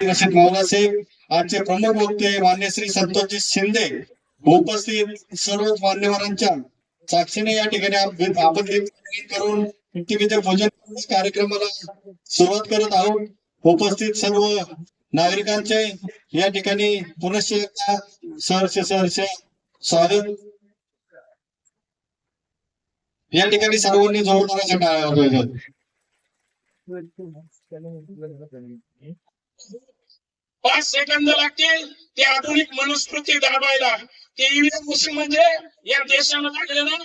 रशीद मावलासाहेब आजचे प्रमुख वक्ते मान्य श्री संतोषजी शिंदे उपस्थित सर्व मान्यवरांच्या साक्षीने या ठिकाणी आपण करून भोजन कार्यक्रमाला सुरुवात करत आहोत. उपस्थित सर्व नागरिकांचे या ठिकाणी पुनश्च एकदा सहर्ष सहर्ष स्वागत. या ठिकाणी सर्वांनी जोरदार टाळ्या पाच सेकंद लागतील ते आधुनिक मनुस्मृती दाबायला. ते ईव्हीएम मशीन म्हणजे या देशाला लागलेलं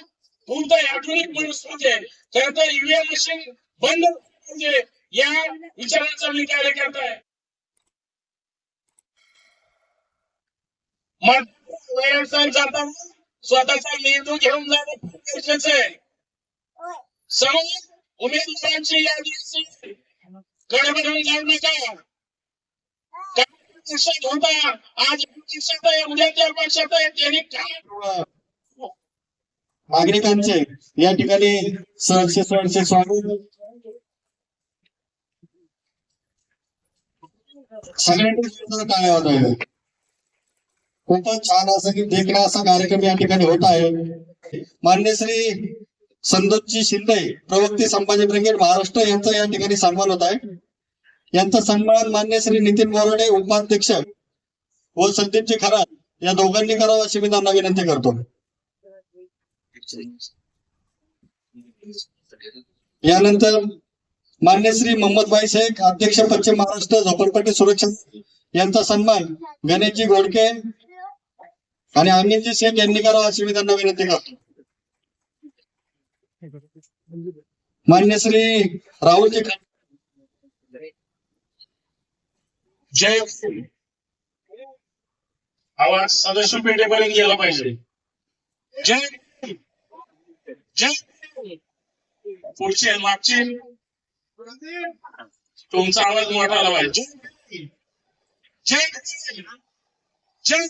पूर्ण आधुनिक मनुस्मृती आहे. खर तर ईव्हीएम मशीन बंद म्हणजे या विचारांचा मी कार्यकर्ता आहे जाताना स्वतःचा मेंदू घेऊन जाणं खूप गरजेचं आहे. समोर उमेदवारांची यादी असेल. गडबडून जाऊ नका. पक्षात होता. आज पक्षात आहे. उद्या त्या पक्षात आहे. त्यांनी काय नागरिकांचे या ठिकाणी सहर्ष सहर्ष स्वागत सगळ्यांनी काय होत आहे? खूपच छान असं की देखणा असा कार्यक्रम या ठिकाणी होत आहे. मान्य श्री संतोषजी शिंदे प्रवक्ते संभाजी ब्रिगेड महाराष्ट्र यांचा या ठिकाणी सन्मान होत आहे. यांचा सन्मान मान्य श्री नितीन बोराडे उपाध्यक्ष व संदीपजी खरात या दोघांनी करावा अशी मी त्यांना विनंती करतो. यानंतर मान्य श्री मोहम्मदभाई शेख अध्यक्ष पश्चिम महाराष्ट्र झोपडपट्टी सुरक्षा यांचा सन्मान गणेशजी घोडके आणि अनिलजी शेख यांनी करावा अशी मी त्यांना विनंती करतो. मान्य श्री राहुलजी खा- जय आवाज सदस्य पेठेपर्यंत गेला पाहिजे. जय जय पुढचे मागचे तुमचा आवाज मोठा आला पाहिजे. जय जय जय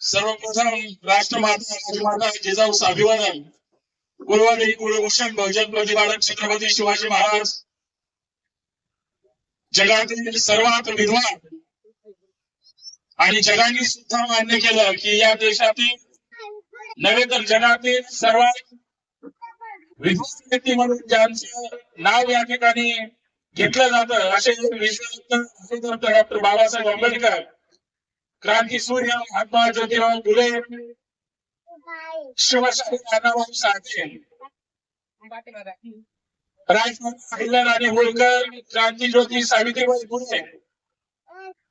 सर्वप्रथम राष्ट्रमाता राजमाता जिजाऊ अभिवादन गुरुवारी कुलभूषण बहुजन प्रतिपादक छत्रपती शिवाजी महाराज जगातील सर्वात विद्वान. आणि जगाने सुद्धा मान्य केलं की या देशातील नव्हे तर जगातील सर्वात विद्वान व्यक्ती म्हणून ज्यांचं नाव या ठिकाणी घेतलं जातं असे विश्वरत्न डॉक्टर बाबासाहेब आंबेडकर क्रांती सूर्य महात्मा ज्योतिराव फुले शिवशाही नानाभाऊ साठे. राजमाता अहिल्याराणी होळकर क्रांतीज्योती सावित्रीबाई फुले.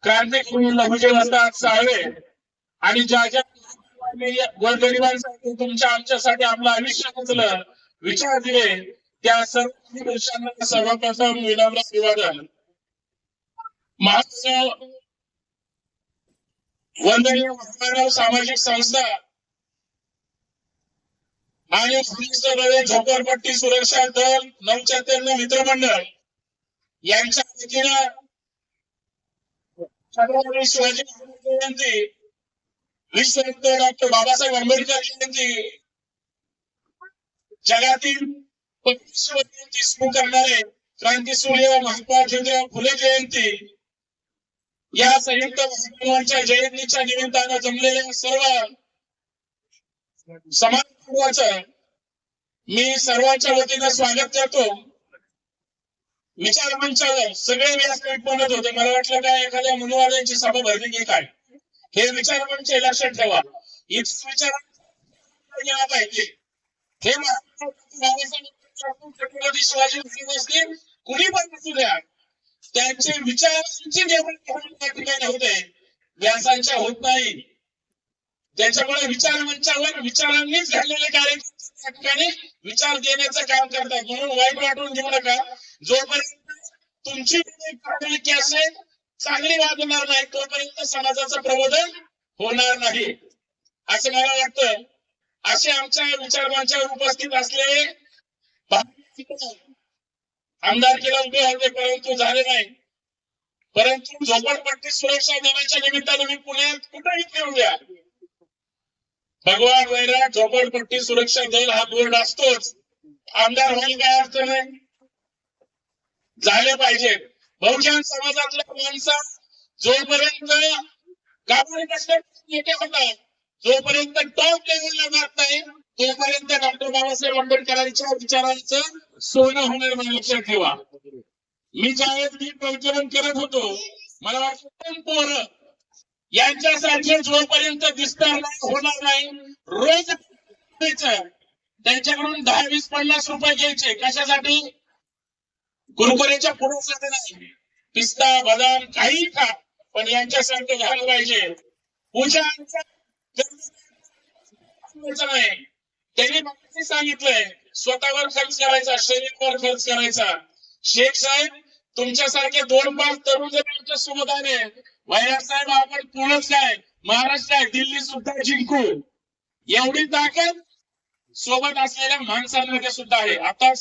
क्रांतिज्योती लघुजी साळवे. आणि ज्या ज्या गोरगरिबांसाठी तुमच्या आमच्यासाठी आपलं आयुष्य घेतलं विचार दिले त्या सर्व पुरुषांना सर्वप्रथम विनम्र अभिवादन. महाराष्ट्र वंदनीय महाराव सामाजिक संस्था आणि नवे झोपडपट्टी सुरक्षा दल नवचैतन्य मित्रमंडळ यांच्या वतीनं छत्रपती शिवाजी महाराज जयंती विश्वरत्न डॉक्टर बाबासाहेब आंबेडकर जयंती जगातील जयंती सुरू करणारे क्रांती सूर्य महात्मा ज्योतिराव फुले जयंती या संयुक्त महात्मांच्या जयंतीच्या निमित्तानं जमलेल्या सर्व समाज मी सर्वांच्या वतीनं स्वागत करतो. विचार मंचावर सगळे व्यासपीठ बनत होते. मला वाटलं काय एखाद्या मुलवाड्यांची सभा भरली की काय? हे विचार मंच लक्षात ठेवा. इथं विचार गेला पाहिजे हे छत्रपती शिवाजी महाराज असतील कुणी पण असू द्या. त्यांचे विचारांची करून त्या ठिकाणी होते. व्यासांच्या होत नाही. त्याच्यामुळे विचार मंचावर विचारांनीच घडलेले कार्यक्रम ठिकाणी विचार देण्याचं काम करतात म्हणून वाईट वाटून घेऊ नका. जोपर्यंत तुमची प्राथमिकी असेल चांगली वागणार नाही तोपर्यंत समाजाचं प्रबोधन होणार नाही. असं मला वाटतं. असे आमच्या विचार मंचावर उपस्थित असलेले आमदारकीला उभे होते परंतु झाले नाही. परंतु झोपडपट्टी सुरक्षा देण्याच्या निमित्ताने मी पुण्यात कुठेही फिरू द्या भगवान वैराट झोपडपट्टी सुरक्षा दल हा बोर्ड असतोच. आमदार होईल काय अर्थ नाही? झाले पाहिजे. बहुजन समाजातल्या माणसा जोपर्यंत नेते होतात जोपर्यंत टॉप लेवलला जात नाही तोपर्यंत डॉक्टर बाबासाहेब आंबेडकरांच्या विचारांचं सोनं होणार म्हणून लक्षात ठेवा. मी ज्यावेळेस मी प्रज्वलन करत होतो मला वाटतं पोरं यांच्यासारखे जोपर्यंत विस्तार नाही होणार नाही रोज त्यांच्याकडून दहा वीस पन्नास रुपये घ्यायचे. कशासाठी? कुरकुरेच्या पुढ्यासाठी नाही. पिस्ता बदाम काही खा पण यांच्यासारखं झालं पाहिजे. पूजा नाही. त्यांनी सांगितलंय. स्वतःवर खर्च करायचा शरीरावर खर्च करायचा. शेख साहेब तुमच्यासारखे दोन पाच तरुण जर आमच्यासोबत आले साहेब आपण पुणच काय महाराष्ट्र आहे दिल्ली सुद्धा जिंकू. एवढी ताकद सोबत असलेल्या माणसांमध्ये सुद्धा आहे. आता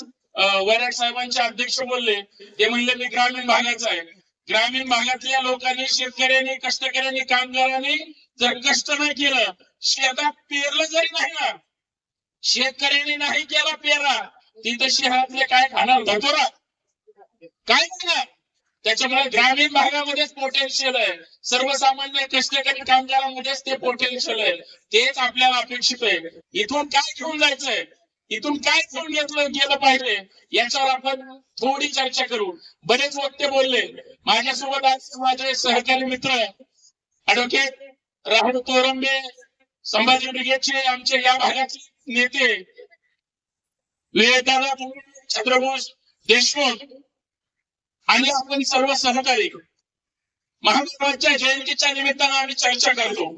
वैराट साहेबांचे अध्यक्ष बोलले. ते म्हणले मी ग्रामीण भागाचा आहे. ग्रामीण भागातल्या लोकांनी शेतकऱ्यांनी कष्टकऱ्यांनी कामगारांनी जर कष्ट नाही केलं शेतात पेरलं जरी नाही ना शेतकऱ्यांनी नाही केला पेरा तिथं शहरातले काय खाणार? धतोरा. काय खाणार त्याच्यामुळे ग्रामीण भागामध्येच पोटेन्शियल आहे. सर्वसामान्य कष्टकरी कामगारांमध्येच ते पोटेन्शियल आहे. तेच आपल्याला अपेक्षित आहे. इथून काय घेऊन जायचंय? इथून काय घेऊन घेतलं गेलं पाहिजे? याच्यावर आपण थोडी चर्चा करू. बरेच वक्ते बोलले. माझ्यासोबत आज माझे सहकारी मित्र ऍडव्होकेट राहुल तोरंबे संभाजी ब्रिगेडचे आमचे या भागाचे नेते विवेकानंद छत्रभूष देशमुख आणि आपण सर्व सहकारी महाराष्ट्राच्या जयंतीच्या निमित्तानं आम्ही चर्चा करतो.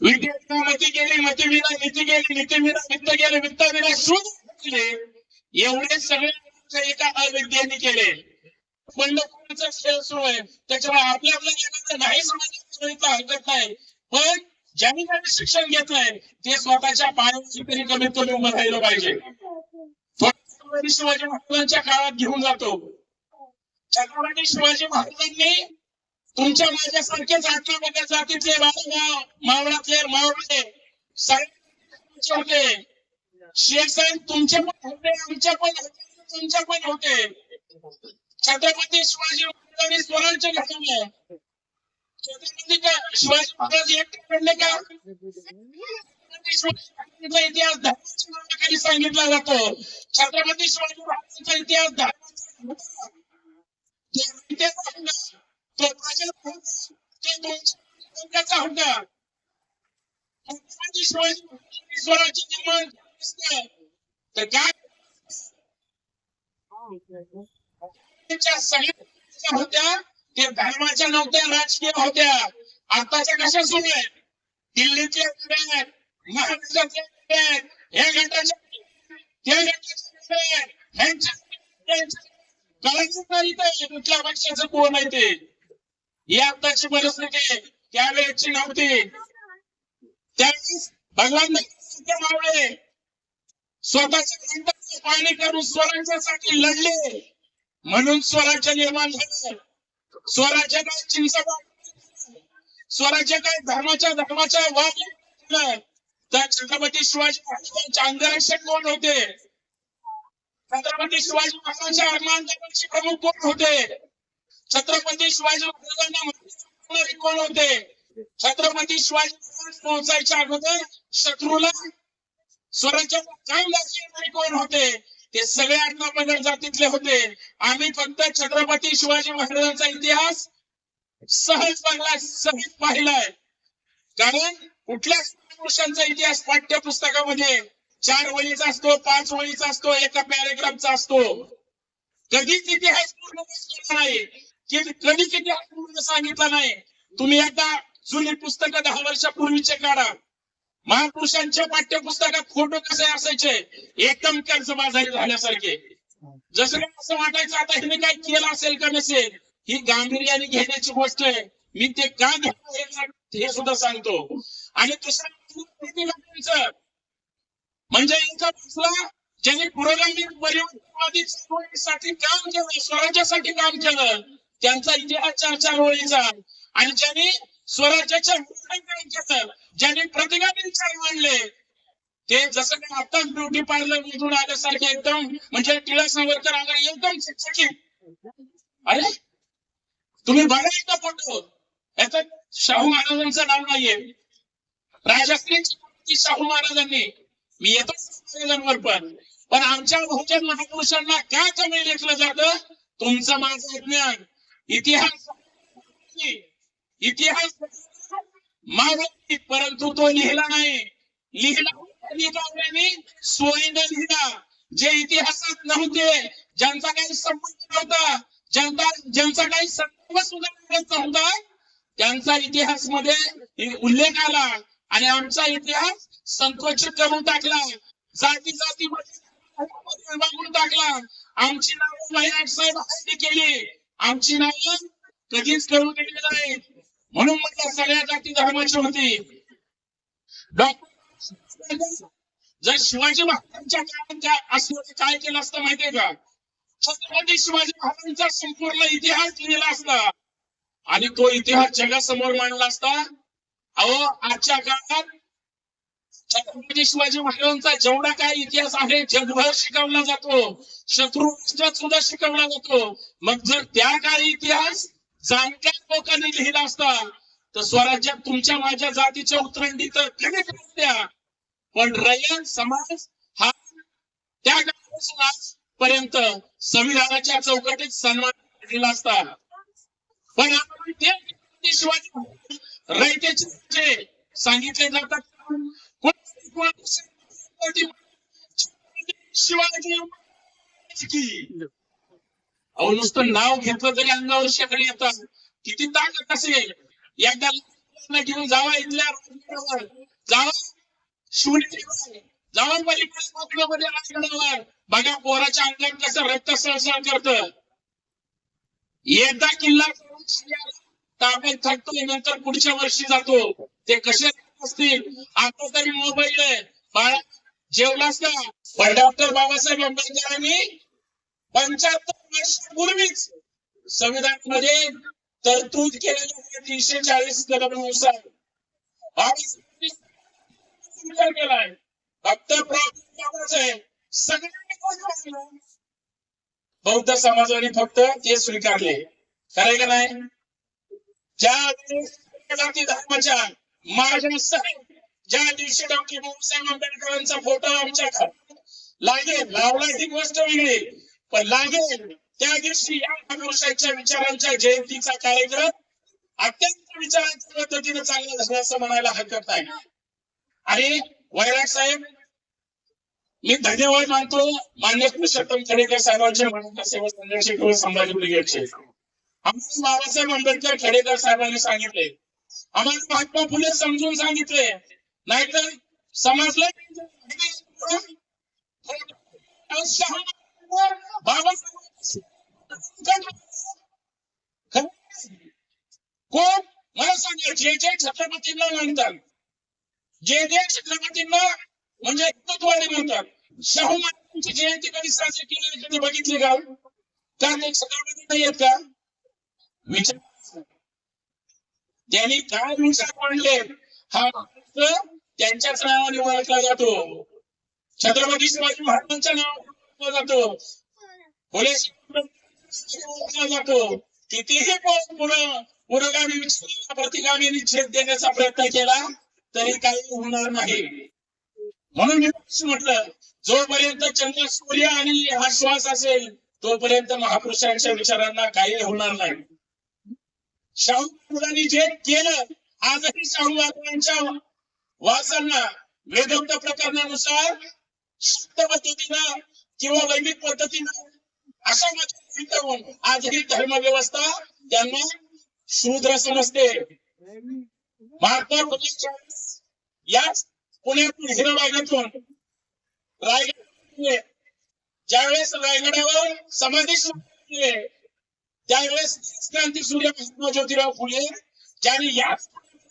विद्यार्थ्यांना मती गेली मती विना नीती गेली नीती विना वित्त गेले वित्त विना शोध एवढे सगळे एका अविद्येने केले. पंढरपूरचा खेळ सुरू आहे. त्याच्यामुळे आपल्या आपल्या जगाचं नाही समजण्याचं हरकत नाही. पण ज्यांनी ज्यांनी शिक्षण घेतलंय ते स्वतःच्या पायाची तरी कमीत कमी उभं राहिलं पाहिजे. छत्रपती शिवाजी महाराजांच्या काळात घेऊन जातो. छत्रपती शिवाजी महाराजांनी तुमच्या माझ्यासारखेच आठव्या जातीचे जातीतले मावळातले मावळे साहेब होते. शेख साहेब तुमचे पण होते आमच्या पण तुमच्या पण होते. छत्रपती शिवाजी महाराजांनी स्वराज्य घडवलं. छत्रपती का शिवाजी महाराज एकटे घडले का? छत्रपती इतिहास धर्माच्या सांगितला जातो? छत्रपती शिवाजी महाराजांचा इतिहास धर्माचा होता. छत्रपती शिवाजी स्वराज्य निर्माण तर काय? सगळ्या होत्या ते धर्माच्या नव्हत्या राजकीय होत्या. आताच्या कशा सुरू आहेत? दिल्लीच्या कुठल्या पक्षाचं कोण आहे ते ही आताची परिस्थिती त्यावेळेची नव्हती त्यावेळेस भगवान मावळे स्वतःच्या पाणी करून स्वराज्यासाठी लढले म्हणून स्वराज्य निर्माण झालं स्वराज्य काय चिंचा स्वराज्य काय? धर्माच्या धर्माच्या वाद तर छत्रपती शिवाजी महाराजांचे अंगरक्षक कोण होते? छत्रपती शिवाजी महाराजांच्या आत्मांतराचे प्रमुख कोण होते? छत्रपती शिवाजी महाराजांना कोण होते? छत्रपती शिवाजी महाराज पोहोचायच्या अगोदर शत्रूला स्वराज्याचा काम दाखवणारे कोण होते? ते सगळे अण्णापगड जातीतले होते. आम्ही फक्त छत्रपती शिवाजी महाराजांचा इतिहास सहज बघला सहज पाहिलाय. कारण कुठल्या पुरुषांचा इतिहास पाठ्यपुस्तकामध्ये चार वळीचा असतो पाच वळीचा असतो एका पॅरेग्राफचा असतो. कधीच इतिहास पूर्ण सांगितला नाही. कधीच इतिहास पूर्ण सांगितला नाही तुम्ही आता जुनी पुस्तक दहा वर्षापूर्वीचे काढा. महापुरुषांच्या पाठ्यपुस्तकात फोटो कसे असायचे? एकदम कर्जबाजारी झाल्यासारखे. जसं असं वाटायचं आता हिने काय केलं असेल का नसेल ही गांभीर्याने घेण्याची गोष्ट आहे. मी ते का घेतो हे सुद्धा सांगतो. आणि दुसरं म्हणजे एका दुसरा ज्यांनी पुरोगामी परिवारवादी काम केलं स्वराज्यासाठी काम केलं त्यांचा इतिहास चार चार ओळीचा आणि ज्यांनी स्वराज्याच्या काम केलं ज्यांनी प्रतिगामी विचार मांडले ते जसं की आता ब्युटी पार्लर मधून आल्यासारखे एकदम म्हणजे टिळक सावरकर वगैरे एकदम शिक्षकी. अरे तुम्ही बघा एकदा फोटो. याच्यात शाहू महाराजांचं नाव नाहीये. राजकीय शाहू महाराजांनी मी येतो महाराजांवर पण. पण आमच्या बहुजन महापुरुषांना का कमी लेखलं जातं? तुमचं माझं ज्ञान इतिहास इतिहास मागं परंतु तो लिहिला नाही. लिहिला लिहिणाऱ्यांनी लिहिला. जे इतिहासात नव्हते ज्यांचा काही संबंध नव्हता ज्यांचा ज्यांचा काही संदर्भ सुद्धा नव्हता त्यांचा इतिहासमध्ये उल्लेख आला. आणि आमचा इतिहास संकोचित करून टाकला. जाती जाती विभागून टाकला. आमची नावं वैराट साहेब हल्ली केली. आमची नावं कधीच करून दिली नाही म्हणून मला सगळ्या जाती धर्माची होती. डॉक्टर जर शिवाजी महाराजांच्या काळात काय काय केलं असतं माहितीये का? छत्रपती शिवाजी महाराजांचा संपूर्ण इतिहास लिहिला असता. आणि तो इतिहास जगासमोर मांडला असता. अहो आजच्या काळात छत्रपती शिवाजी महाराजांचा जेवढा काय इतिहास आहे जगभर शिकवला जातो. शत्रू सुद्धा शिकवला जातो. मग जर त्या काळी इतिहास जाणत्या लोकांनी लिहिला असता तर स्वराज्यात तुमच्या माझ्या जातीच्या उतरंडी तर कमी असत्या पण रयत समाज हा त्या काळापासून आजपर्यंत संविधानाच्या चौकटीत सन्मान दिला असता. पण आपण ते शिवाजी महाराज रयतेचे सांगितले जातात शिवाजी अहो नुसतं नाव घेतलं तरी अंगावर शेकडे येतात. किती ताकद असेल? एकदा घेऊन जावा इथल्या जावा शिवनेरीवर जावा पलीकडे कोकणामध्ये बघा पोराच्या अंगात कसं रक्त सळसळ करत. एकदा किल्ला करून ताब्यात थकतो नंतर पुढच्या वर्षी जातो. ते कसे असतील? आता तरी मोबाईल आहे. बाळा जेवलास का? पण डॉक्टर बाबासाहेब आंबेडकरांनी पंच्याहत्तर वर्षापूर्वीच संविधानामध्ये तरतूद केलेल्या तीनशे चाळीस कलमानुसार विचार केलाय फक्त आहे. सगळ्यांनी बौद्ध समाजाने फक्त ते स्वीकारले. खरंय का नाही? ज्या दिवशी धर्माच्या माझ्या ज्या दिवशी डॉक्टर बाबासाहेब आंबेडकरांचा फोटो आमच्या लागेल लावला ही गोष्ट वेगळी. पण लागेल त्या दिवशी या महापुरुषांच्या विचारांच्या जयंतीचा कार्यक्रम अत्यंत विचारांच्या पद्धतीने चांगला झाला असं म्हणायला हरकत नाही. आणि वैराग साहेब मी धन्यवाद मानतो. मान्य पुरुषोत्तम खडेकर साहेबांचे मराठा सेवा संघर्ष किंवा संभाजी ब्रिगेडचे आम्हाला बाबासाहेब आंबेडकर खेडेकर साहेबांनी सांगितले. आम्हाला महात्मा फुले समजून सांगितले. नाहीतर समजलं कोण मला सांगा जे जे छत्रपतींना मानतात जे जे छत्रपतींना म्हणजे हिंदुत्ववादी म्हणतात शाहू महाराजांची जयंती कधी साजरी केली कधी बघितली का? का ते छत्रपती नाही आहेत का? विचार त्यांनी काय विचार मांडले हा त्यांच्याच नावाने ओळखला जातो. छत्रपती शिवाजी महाराजांच्या नावाने जातो. फुले ओळखला जातो. कितीही पुरोगामी प्रतिगामी निषेध देण्याचा प्रयत्न केला तरी काही होणार नाही. म्हणून मी म्हटलं जोपर्यंत चंद्र सूर्य आणि हा श्वास असेल तोपर्यंत महापुरुषांच्या विचारांना काही होणार नाही. शाहू महाराजांनी जे केलं आजही शाहू महाराजांच्या वासांना वेदोक्त प्रकरणानुसार शुद्ध पद्धतीनं किंवा वैदिक पद्धतीनं अशा मते करून आजही धर्मव्यवस्था त्यांना शूद्र समजते. महात्मा फुलेच्या याच पुण्यातून हिरवागेतून रायगड ज्यावेळेस रायगडावर समाधी सुरू त्यावेळेस क्रांती सूर्य महात्मा ज्योतिराव फुले ज्यांनी या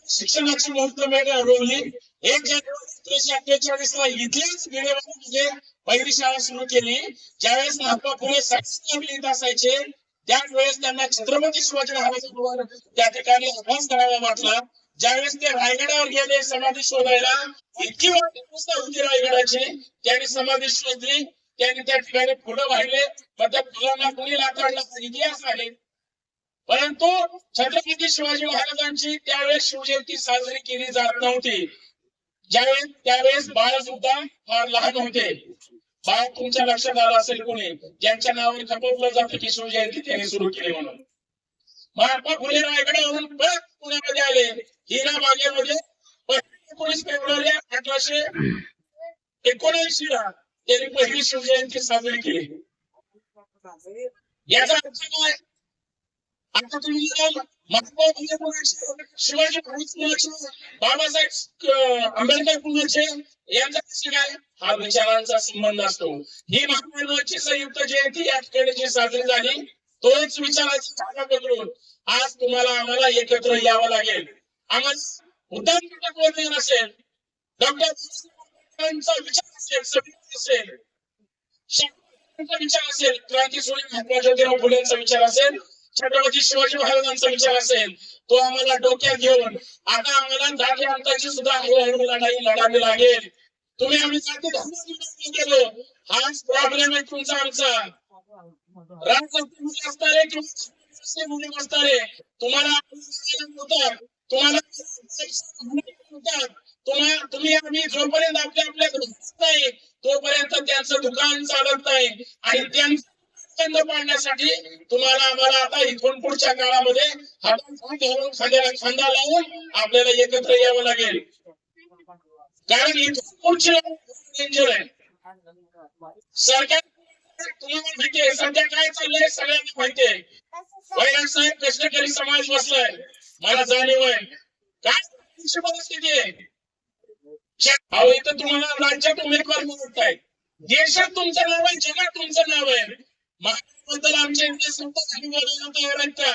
शिक्षणाची मुहूर्त मुहूर्तमेढ रोवली एक जानेवारी एकोणीसशे अठ्ठेचाळीस ला इथेच विलेवाडीमध्ये पहिली शाळा सुरू केली. ज्यावेळेस महात्मा फुले सक्सेस लिहित असायचे त्यावेळेस त्यांना छत्रपती शिवाजी महाराजांवर त्या ठिकाणी अभ्यास करावा वाटला. ज्यावेळेस ते रायगडावर गेले समाधी शोधायला इतकी वाट होती रायगडाची त्यांनी समाधी शोधली. त्यांनी त्या ठिकाणी फुलं वाहिले पण त्या फुलांना कोणी लाकडला इतिहास आहे. परंतु छत्रपती शिवाजी महाराजांची त्यावेळेस शिवजयंती साजरी केली जात नव्हती. ज्यावेळेस त्यावेळेस बाळ सुद्धा फार लहान होते. बाळ तुमच्या लक्षात आलं असेल कोणी? ज्यांच्या नावाने खपवलं जातं की शिवजयंती त्यांनी सुरू केली म्हणून. महात्मा फुले रायगडावरून परत पुण्यामध्ये आले. हिरा बागेमध्ये एकोणीस फेब्रुवारी अठराशे एकोणऐंशी ला त्यांनी पहिली शिवजयंती साजरी केली. याचा अर्थ काय? आता तुम्ही महात्मा फुले पुण्याचे शिवाजी महाराज पुण्याचे बाबासाहेब आंबेडकर पुण्याचे यांचा कसं काय हा विचारांचा संबंध असतो. ही महात्माची संयुक्त जयंती या ठिकाणी जी साजरी झाली तोच विचाराची जागा बदलून आज तुम्हाला आम्हाला एकत्र यावं लागेल. आम्हाला उद्दाम बोलणे असेल. डॉक्टर विचार असेल. सगळी असेल शास्त्रज्ञांचा विचार असेल क्रांती सूर्य महात्मा ज्योतिराव फुलेंचा विचार असेल छत्रपती शिवाजी महाराजांचा विचार असेल तो आम्हाला डोक्यात घेऊन आता आम्हाला दहा अंताची सुद्धा हळूहळू लढाई लढावी लागेल तुम्ही आम्ही जाती धर्म केलो हाच प्रॉब्लेम आहे तुमचा आमचा राजकारणी असणारे किंवा असणारे तुम्हाला तुम्हाला तुम्हा तुम्हाला तुम्ही आम्ही जोपर्यंत आपल्या आपल्या घरात तोपर्यंत त्यांचं दुकान चालत नाही आणि त्यांचं पाडण्यासाठी तुम्हाला आम्हाला आता इथून पुढच्या काळामध्ये हातात हात खांद्याला खांदा लावून आपल्याला एकत्र यावं लागेल. कारण इथून पुढची डेंजर आहे. सरकार तुम्हाला माहितीये सध्या काय चाललंय सगळ्यांना माहितीये वैराग साहेब कष्टकरी समाज बसलाय. मला जाणीव आहे. काय परिस्थिती आहे? अहो इथं तुम्हाला राज्यात उमेदवार निवडताय देशात तुमचं नाव आहे जगात तुमचं नाव आहे. महाराष्ट्राबद्दल आमच्या इथे संत बोलायला तयार आहेत का?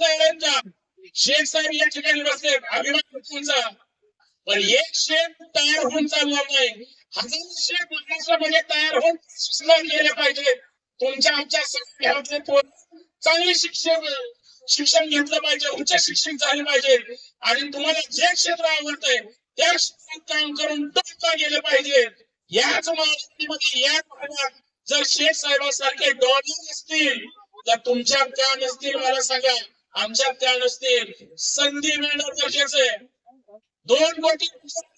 तयार आहेत का? शेख साहेब या ठिकाणी बसले अभिमान तुमचा पण एक शेख तयार होऊन चालणार नाही. हजारो शेख महाराष्ट्रामध्ये तयार होऊन सुचना गेले पाहिजे. तुमच्या आमच्या सगळ्यातले चांगले शिक्षक शिक्षण घेतलं पाहिजे उच्च शिक्षण झाले पाहिजे. आणि तुम्हाला जे क्षेत्र आवडतंय त्या क्षेत्रात काम करून टोका गेलं पाहिजे. याच महाराष्ट्रामध्ये याच भागात जर शेख साहेबांसारखे डॉलर असतील तर तुमच्यात त्या नसतील मला सांगा. आमच्यात त्या नसतील. संधी मिळणं गरजेचं आहे. दोन कोटी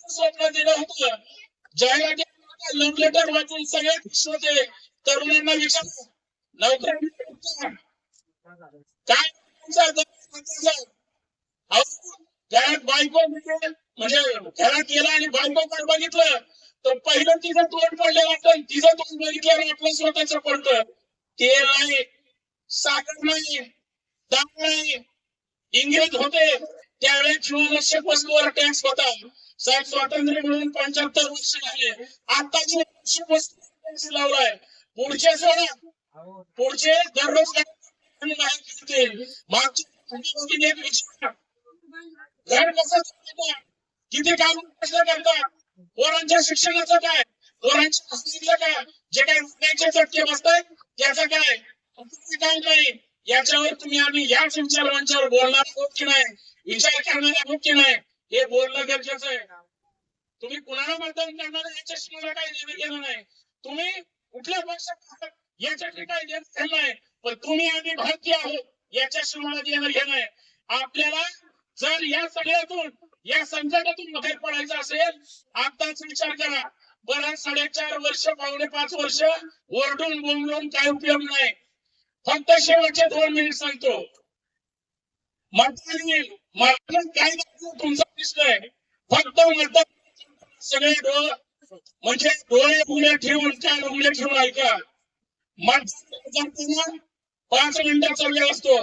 स्वप्न दिलं होतं. जाहिराती लव्ह लेटर वाचून सगळे खुश होते. तरुणांना विचार. नोकरी काय? बायको म्हणजे, म्हणजे घरात गेला आणि बायको बघितलं तर पहिलं तिचं तोंड पडलेलं असतं तिचं तोंड बघितल्यावर आपलं स्वतःच पडतं. तेल नाही साखर नाही दाम नाही. इंग्रज होते त्यावेळेस जीवनावश्यक वस्तूवर टॅक्स होता. साहेब स्वातंत्र्य मिळून पंच्याहत्तर वर्ष झाले. आताची आवश्यक वस्तू टॅक्स लावलाय. पुढचे सोडा. पुढचे दररोज घर कसं किती काम कसं करता पोरांच्या शिक्षणाचं काय पोरांच्या हॉस्टेलचं काय जे काही रुपयाचे चटके बसतात त्याचं काय काय नाही याच्यावर तुम्ही आम्ही या विचारवांच्यावर बोलणार आहोत? की नाही विचार करणार आहोत की नाही हे बोलणं गरजेचं आहे? तुम्ही कुणाला मतदान करणार आहे याच्याशी मला काही देणं घेणं नाही तुम्ही कुठल्या पक्षात याच्याशी काही देणं नाही पण तुम्ही आम्ही भारतीय आहोत याच्याशी मला देणं घेणं आहे आपल्याला जर या सगळ्यातून या संकटातून बाहेर पडायचं असेल आताच विचार करा. बरं साडेचार वर्ष पावणे पाच वर्ष ओरडून बोंबलून काय उपयोग नाही. फक्त शेवटचे दोन मिनिट सांगतो. मतदान येईल. मतदान काय नाही तुमचा प्रश्न फक्त मतदान सगळे डोळ म्हणजे डोळे उघडे ठेवून काय उघडे ठेवून ऐका. मतदान करताना पाच मिनिटाचा वेळ असतो.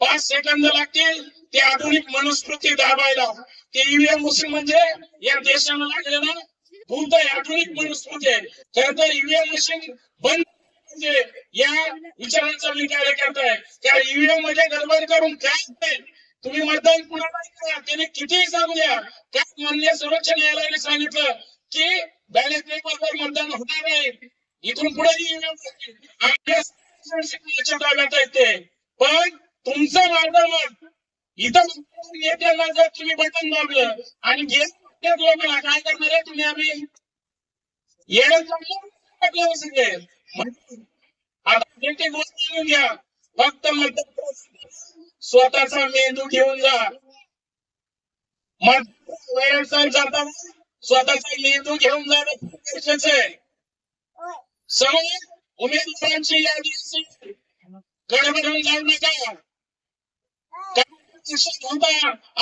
पाच सेकंद लागतील ते आधुनिक मनुस्मृती दाबायला. ते ईव्हीएम मशीन म्हणजे या देशाला लागलेलं भूत आहे आधुनिक मनुस्मृती आहे. खर तर ईव्हीएम मशीन बंद म्हणजे या विचारांचा मी कार्य करताय. त्या ईव्हीएममध्ये गडबड करून काय होतंय? तुम्ही मतदान कुणालाही करा? त्याने कितीही सांगू द्या? काय मान्य सर्वोच्च न्यायालयाने सांगितलं की बॅलेट पेपरवर मतदान होणार नाही. इथून पुढे ईव्हीएम पण तुमचं माझं मत इथं जर तुम्ही बटन दाबलं आणि लोकांना काय करणार आहे तुम्ही आम्ही? येणं आता गोष्ट घेऊन घ्या. फक्त स्वतःचा मेंदू घेऊन जा. जाताना स्वतःचा मेंदू घेऊन जाणं गरजेचं आहे. समोर उमेदवारांची यादी असेल गडबडून जाऊ नका.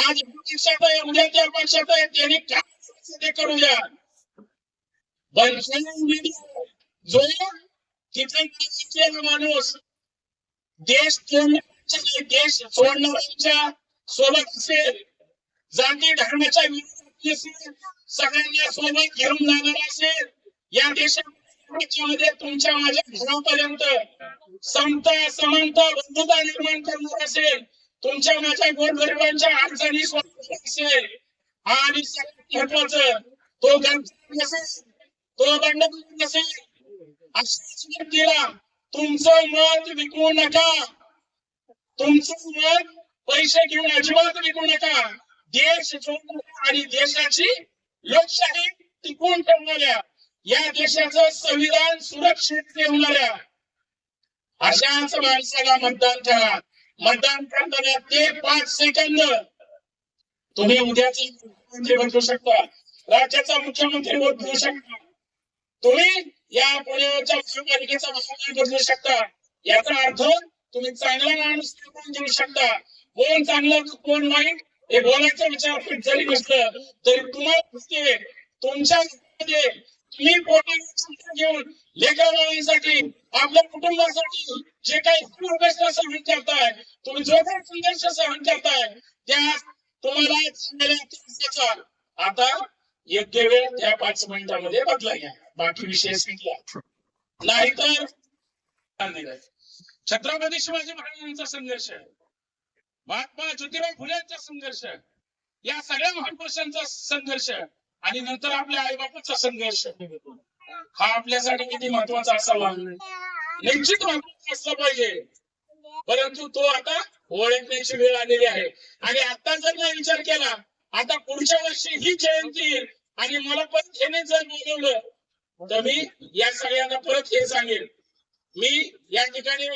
आज पक्षात आहे. उद्या त्या पक्षात आहे. त्यांनी काय करूया ते जो तिथे माणूस देश देश सोडणाऱ्यांच्या सोबत असेल जाती धर्माच्या विरोधात सगळ्यांना सोबत घेऊन जाणार असेल या देशात समाजामध्ये तुमच्या माझ्या घरापर्यंत समता समानता बंधुता निर्माण करणार असेल तुमच्या माझ्या गोरगरिबांच्या अडचणी सोडणार असेल आणि महत्वाचं तो गणपती नसेल तो बंडखोर नसेल अशाच व्यक्तीला तुमचं मत विकू नका. तुमचं मत पैसे घेऊन अजिबात विकू नका. देश आणि देशाची लोकशाही टिकवून ठेवणाऱ्या या देशाचं संविधान सुरक्षित ठेवणाऱ्या अशाच माणसाला मतदान करा. मतदान करताना ते पाच सेकंद तुम्ही उद्याचे मुख्यमंत्री बदलू शकता. राज्याचा मुख्यमंत्री बदलू शकता. तुम्ही या पुण्याच्या महापालिकेचा महापौर बदलू शकता. याचा अर्थ तुम्ही चांगला माणूस निर्माण देऊ शकता. कोण चांगलं कोण वाईट हे बोलायचा विचार फिट जरी नसलं तरी तुम्हाला तुमच्या ही पोटी घेऊन लेकरांसाठी आपल्या कुटुंबासाठी जे काही संघर्ष सहन करताय तुम्ही जो काही संघर्ष सहन करताय त्या तुम्हाला चांगल्या आता योग्य वेळ त्या पाच मिनिटांमध्ये बदला घ्या बाकी विषय सांगितला नाहीतर दिलाय. छत्रपती शिवाजी महाराजांचा संघर्ष महात्मा ज्योतिराव फुलेंचा संघर्ष या सगळ्या महापुरुषांचा संघर्ष आणि नंतर आपल्या आईबापाचा संघर्ष. हा आपल्यासाठी किती महत्त्वाचा असावा निश्चित महत्त्वाचा असला पाहिजे. परंतु तो आता ओळखण्याची वेळ आलेली आहे. आणि आता जर मी विचार केला आता पुढच्या वर्षी ही जयंती येईल आणि मला परत हेने जर बोलवलं तर मी या सगळ्यांना परत हे सांगेन. मी या ठिकाणी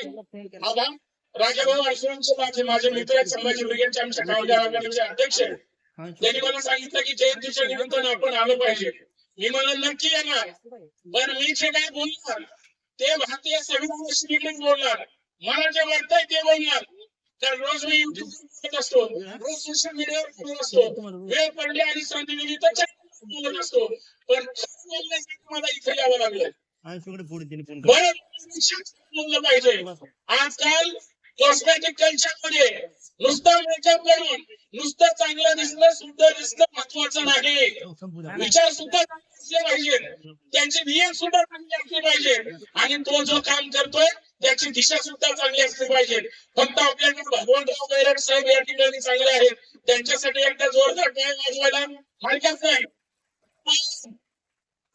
राजाभाऊ अडसुरांचे माझे माझे मित्र संभाजी ब्रिगेडचे आमच्या गावगाव अध्यक्ष आहेत. त्यांनी मला सांगितलं की जयंतीच्या निमित्तानं आपण आलं पाहिजे. मी मला नक्की येणार पण मी जे काय बोलणार ते भारतीय संविधानाशी निगडीत बोलणार. मला जे वाटतंय ते बोलणार. तर रोज मी युट्यूब असतो रोज सोशल मीडियावर बोलत असतो. वेळ पडली आणि संधी मिळली तर बोलत असतो. पण बोलण्यासाठी मला इथे यावं लागलं. बरं बोललं पाहिजे. आजकाल कॉस्मेटिक कल्चरमध्ये नुसतं मेकअप करून नुसतं चांगलं दिसणं सुंदर दिसणं महत्वाचं नाही. विचार सुद्धा चांगले असले पाहिजे त्यांची नियम सुद्धा चांगली असली पाहिजे. आणि तो जो काम करतोय त्याची दिशा सुद्धा चांगली असली पाहिजे. फक्त आपल्याकडे भगवंतराव बैरट साहेब या ठिकाणी चांगले आहेत. त्यांच्यासाठी एकदा जोरदार काय वाजवायला हरकत नाही.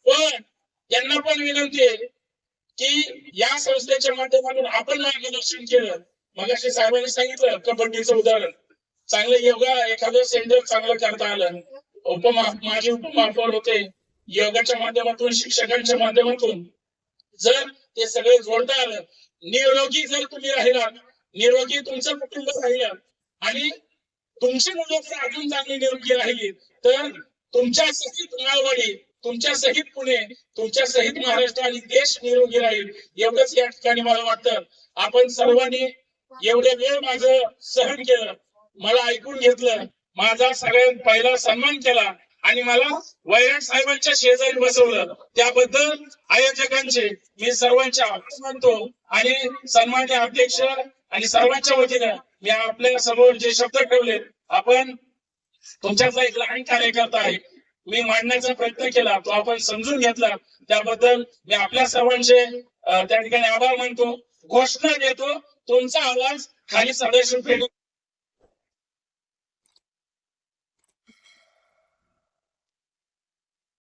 पण त्यांना पण विनंती आहे की या संस्थेच्या माध्यमातून आपण मार्गदर्शन केलं. मगाशी साहेबांनी सांगितलं कबड्डीचं उदाहरण. चांगलं योगा एखादं सेंटर चांगलं करता आलं. उपमा माझे उपमहापौर होते. योगाच्या माध्यमातून शिक्षकांच्या माध्यमातून. जर ते सगळे जोडता आलं निरोगी जर तुम्ही राहिलात निरोगी तुमचं कुटुंब राहिलं आणि तुमची मुलं जर अजून चांगली निरोगी राहिली तर तुमच्या सहित माळवाडी तुमच्या सहित पुणे तुमच्या सहित महाराष्ट्र आणि देश निरोगी राहील. एवढंच या ठिकाणी मला वाटतं. आपण सर्वांनी एवढे वेळ माझं सहन केलं मला ऐकून घेतलं. माझा सगळ्यात पहिला सन्मान केला. आणि मला वैराट साहेबांच्या शेजारी बसवलं. त्याबद्दल आयोजकांचे मी सर्वांचे आभार मानतो. आणि सन्मान्य अध्यक्ष आणि सर्वांच्या वतीनं मी आपल्यासमोर जे शब्द ठेवले आपण तुमच्यातला एक लहान कार्यकर्ता आहे. मी मांडण्याचा प्रयत्न केला. तो आपण समजून घेतला. त्याबद्दल मी आपल्या सर्वांचे त्या ठिकाणी आभार मानतो. घोषणा देतो. तुमचा आवाज खाली सदस्य पेढी